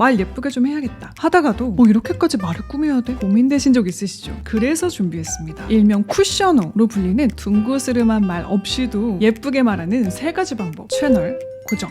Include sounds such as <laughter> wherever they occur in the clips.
말 예쁘게 좀 해야겠다 하다가도 뭐 이렇게까지 말을 꾸며야 돼? 고민되신 적 있으시죠? 그래서 준비했습니다. 일명 쿠셔너로 불리는 둥그스름한 말 없이도 예쁘게 말하는 세 가지 방법. 채널 고정.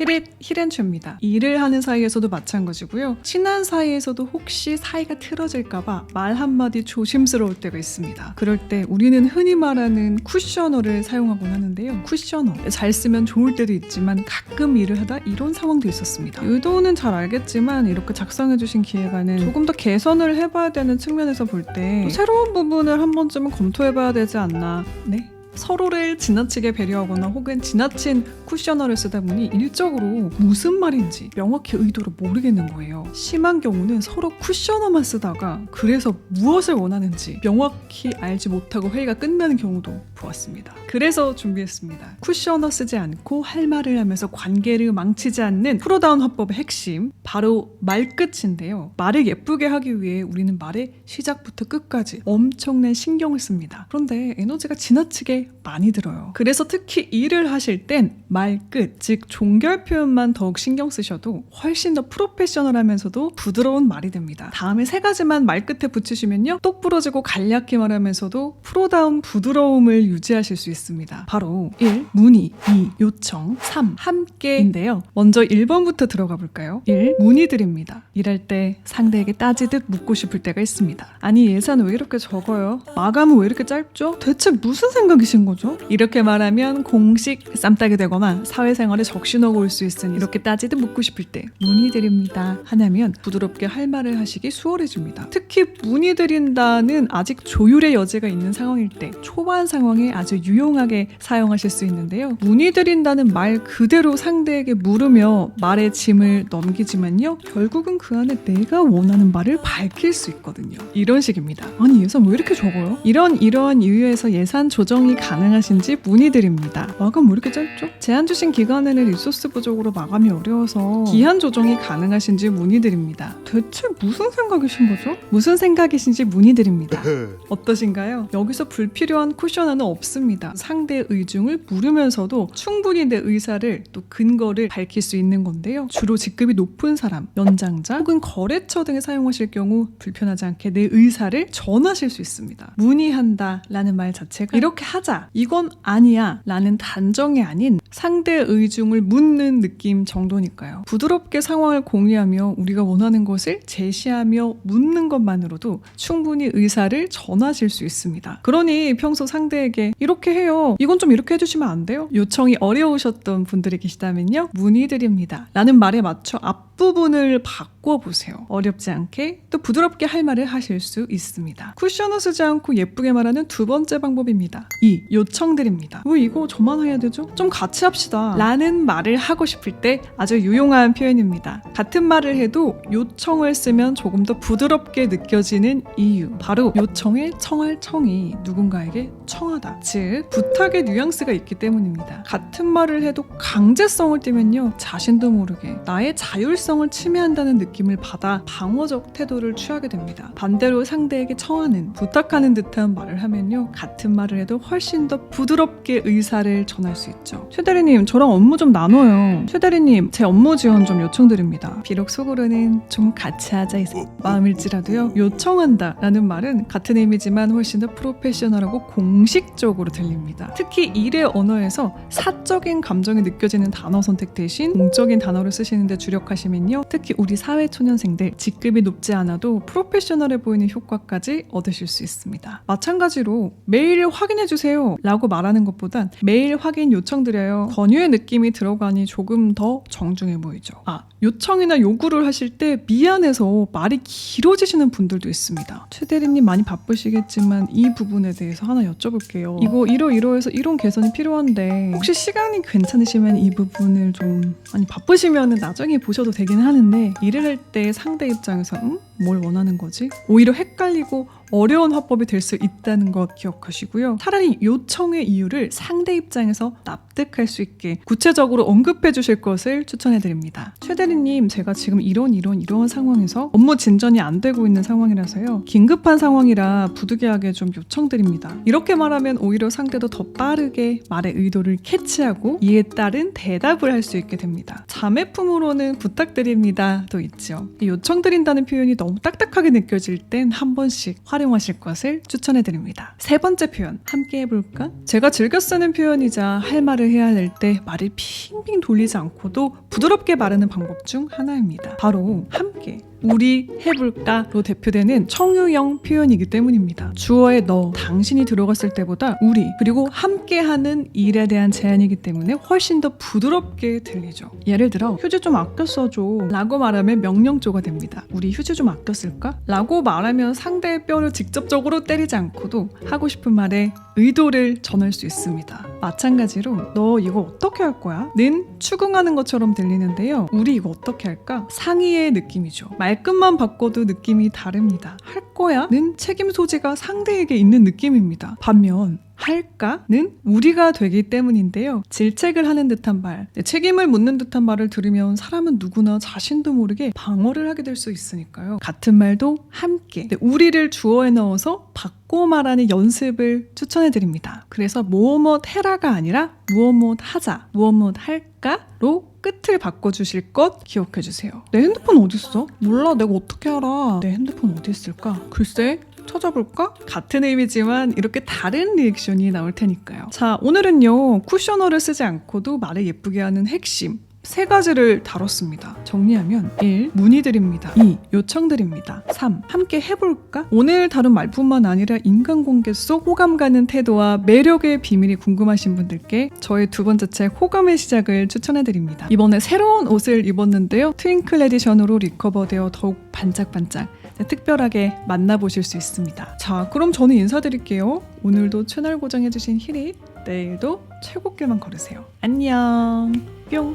히릿 히렌츠입니다. 일을 하는 사이에서도 마찬가지고요. 친한 사이에서도 혹시 사이가 틀어질까봐 말 한마디 조심스러울 때가 있습니다. 그럴 때 우리는 흔히 말하는 쿠셔너를 사용하곤 하는데요. 쿠셔너 잘 쓰면 좋을 때도 있지만 가끔 일을 하다 이런 상황도 있었습니다. 의도는 잘 알겠지만 이렇게 작성해주신 기획안은 조금 더 개선을 해봐야 되는 측면에서 볼 때 새로운 부분을 한 번쯤은 검토해봐야 되지 않나. 네. 서로를 지나치게 배려하거나 혹은 지나친 쿠셔너를 쓰다 보니 일적으로 무슨 말인지 명확히 의도를 모르겠는 거예요. 심한 경우는 서로 쿠셔너만 쓰다가 그래서 무엇을 원하는지 명확히 알지 못하고 회의가 끝나는 경우도 보았습니다. 그래서 준비했습니다. 쿠셔너 쓰지 않고 할 말을 하면서 관계를 망치지 않는 프로다운 화법의 핵심 바로 말끝인데요. 말을 예쁘게 하기 위해 우리는 말의 시작부터 끝까지 엄청난 신경을 씁니다. 그런데 에너지가 지나치게 많이 들어요. 그래서 특히 일을 하실 땐 말 끝, 즉 종결 표현만 더욱 신경 쓰셔도 훨씬 더 프로페셔널하면서도 부드러운 말이 됩니다. 다음에 세 가지만 말 끝에 붙이시면요. 똑 부러지고 간략히 말하면서도 프로다운 부드러움을 유지하실 수 있습니다. 바로 1. 문의 2. 요청 3. 함께인데요. 먼저 1번부터 들어가 볼까요? 1. 문의드립니다. 일할 때 상대에게 따지듯 묻고 싶을 때가 있습니다. 아니 예산 왜 이렇게 적어요? 마감은 왜 이렇게 짧죠? 대체 무슨 생각이 신 거죠? 이렇게 말하면 공식 쌈따게 되거나 사회생활에 적신호가 올 수 있으니 이렇게 따지듯 묻고 싶을 때 문의드립니다 하나면 부드럽게 할 말을 하시기 수월해집니다. 특히 문의드린다는 아직 조율의 여지가 있는 상황일 때 초반 상황에 아주 유용하게 사용하실 수 있는데요. 문의드린다는 말 그대로 상대에게 물으며 말의 짐을 넘기지만요. 결국은 그 안에 내가 원하는 말을 밝힐 수 있거든요. 이런 식입니다. 아니 예산 왜 이렇게 적어요? 이런 이러한 이유에서 예산 조정이 가능하신지 문의드립니다. 마감 왜 이렇게 짧죠? 제한 주신 기간에는 리소스 부족으로 마감이 어려워서 기한 조정이 가능하신지 문의드립니다. 대체 무슨 생각이신 거죠? 무슨 생각이신지 문의드립니다. <laughs> 어떠신가요? 여기서 불필요한 쿠셔너는 없습니다. 상대의 의중을 물으면서도 충분히 내 의사를 또 근거를 밝힐 수 있는 건데요. 주로 직급이 높은 사람, 연장자 혹은 거래처 등에 사용하실 경우 불편하지 않게 내 의사를 전하실 수 있습니다. 문의한다 라는 말 자체가 이렇게 하자, 이건 아니야 라는 단정이 아닌 상대의 의중을 묻는 느낌 정도니까요. 부드럽게 상황을 공유하며 우리가 원하는 것을 제시하며 묻는 것만으로도 충분히 의사를 전하실 수 있습니다. 그러니 평소 상대에게 이렇게 해요. 이건 좀 이렇게 해주시면 안 돼요? 요청이 어려우셨던 분들이 계시다면요. 문의드립니다. 라는 말에 맞춰 앞부분을 바꿔보세요. 어렵지 않게 또 부드럽게 할 말을 하실 수 있습니다. 쿠션을 쓰지 않고 예쁘게 말하는 두 번째 방법입니다. 2. 요청드립니다. 왜 이거 저만 해야 되죠? 좀 같이 합시다. 라는 말을 하고 싶을 때 아주 유용한 표현입니다. 같은 말을 해도 요청을 쓰면 조금 더 부드럽게 느껴지는 이유. 바로 요청에 청할 청이 누군가에게 청하다. 즉, 부탁의 뉘앙스가 있기 때문입니다. 같은 말을 해도 강제성을 띠면요. 자신도 모르게 나의 자율성을 침해한다는 느낌을 받아 방어적 태도를 취하게 됩니다. 반대로 상대에게 청하는, 부탁하는 듯한 말을 하면요. 같은 말을 해도 훨씬 더 부드럽게 의사를 전할 수 있죠. 최 대리님, 저랑 업무 좀 나눠요. 최 대리님, 제 업무 지원 좀 요청드립니다. 비록 속으로는 좀 같이 하자 이 마음일지라도요. 요청한다 라는 말은 같은 의미지만 훨씬 더 프로페셔널하고 공식적으로 들립니다. 특히 일의 언어에서 사적인 감정이 느껴지는 단어 선택 대신 공적인 단어를 쓰시는데 주력하시면요. 특히 우리 사회 초년생들 직급이 높지 않아도 프로페셔널해 보이는 효과까지 얻으실 수 있습니다. 마찬가지로 메일 확인해 주세요 라고 말하는 것보단 메일 확인 요청드려요. 권유의 느낌이 들어가니 조금 더 정중해 보이죠. 아, 요청이나 요구를 하실 때 미안해서 말이 길어지시는 분들도 있습니다. 최 대리님 많이 바쁘시겠지만 이 부분에 대해서 하나 여쭤볼게요. 이거 이러이러해서 이런 개선이 필요한데 혹시 시간이 괜찮으시면 이 부분을 좀 아니 바쁘시면 나중에 보셔도 되긴 하는데 일을 할 때 상대 입장에서 음? 뭘 원하는 거지? 오히려 헷갈리고 어려운 화법이 될 수 있다는 것 기억하시고요. 차라리 요청의 이유를 상대 입장에서 납득할 수 있게 구체적으로 언급해 주실 것을 추천해 드립니다. 최 대리님, 제가 지금 이런 이런 이런 상황에서 업무 진전이 안 되고 있는 상황이라서요. 긴급한 상황이라 부득이하게 좀 요청드립니다. 이렇게 말하면 오히려 상대도 더 빠르게 말의 의도를 캐치하고 이에 따른 대답을 할 수 있게 됩니다. 자매품으로는 부탁드립니다도 있죠. 이 요청드린다는 표현이 너무 딱딱하게 느껴질 땐 한 번씩 활 용하실 것을 추천해 드립니다. 세 번째 표현, 함께 해볼까? 제가 즐겨 쓰는 표현이자 할 말을 해야 할 때 말을 핑핑 돌리지 않고도 부드럽게 말하는 방법 중 하나입니다. 바로 함께. 우리 해볼까로 대표되는 청유형 표현이기 때문입니다. 주어에 너, 당신이 들어갔을 때보다 우리, 그리고 함께하는 일에 대한 제안이기 때문에 훨씬 더 부드럽게 들리죠. 예를 들어, 휴지 좀 아껴 써줘. 라고 말하면 명령조가 됩니다. 우리 휴지 좀 아껴 쓸까? 라고 말하면 상대의 뼈를 직접적으로 때리지 않고도 하고 싶은 말에 의도를 전할 수 있습니다. 마찬가지로 너 이거 어떻게 할 거야? 는 추궁하는 것처럼 들리는데요. 우리 이거 어떻게 할까? 상의의 느낌이죠. 말끝만 바꿔도 느낌이 다릅니다. 할 거야? 는 책임 소지가 상대에게 있는 느낌입니다. 반면 할까는 우리가 되기 때문인데요. 질책을 하는 듯한 말, 네, 책임을 묻는 듯한 말을 들으면 사람은 누구나 자신도 모르게 방어를 하게 될 수 있으니까요. 같은 말도 함께 네, 우리를 주어에 넣어서 바꿔 말하는 연습을 추천해 드립니다. 그래서 뭐뭐 해라가 아니라 무엇mu엇 하자, 무엇무엇 할까로 끝을 바꿔주실 것 기억해 주세요. 내 핸드폰 어디 있어? 몰라, 내가 어떻게 알아? 내 핸드폰 어디 있을까? 글쎄, 찾아볼까? 같은 의미지만 이렇게 다른 리액션이 나올 테니까요. 자, 오늘은요, 쿠셔너를 쓰지 않고도 말을 예쁘게 하는 핵심. 세 가지를 다뤘습니다. 정리하면 1. 문의드립니다. 2. 요청드립니다. 3. 함께 해볼까? 오늘 다룬 말뿐만 아니라 인간관계 속 호감 가는 태도와 매력의 비밀이 궁금하신 분들께 저의 두 번째 책 호감의 시작을 추천해드립니다. 이번에 새로운 옷을 입었는데요. 트윙클 에디션으로 리커버되어 더욱 반짝반짝 특별하게 만나보실 수 있습니다. 자, 그럼 저는 인사드릴게요. 오늘도 채널 고정해주신 히릿, 내일도 최고길만 걸으세요. 안녕. 뿅.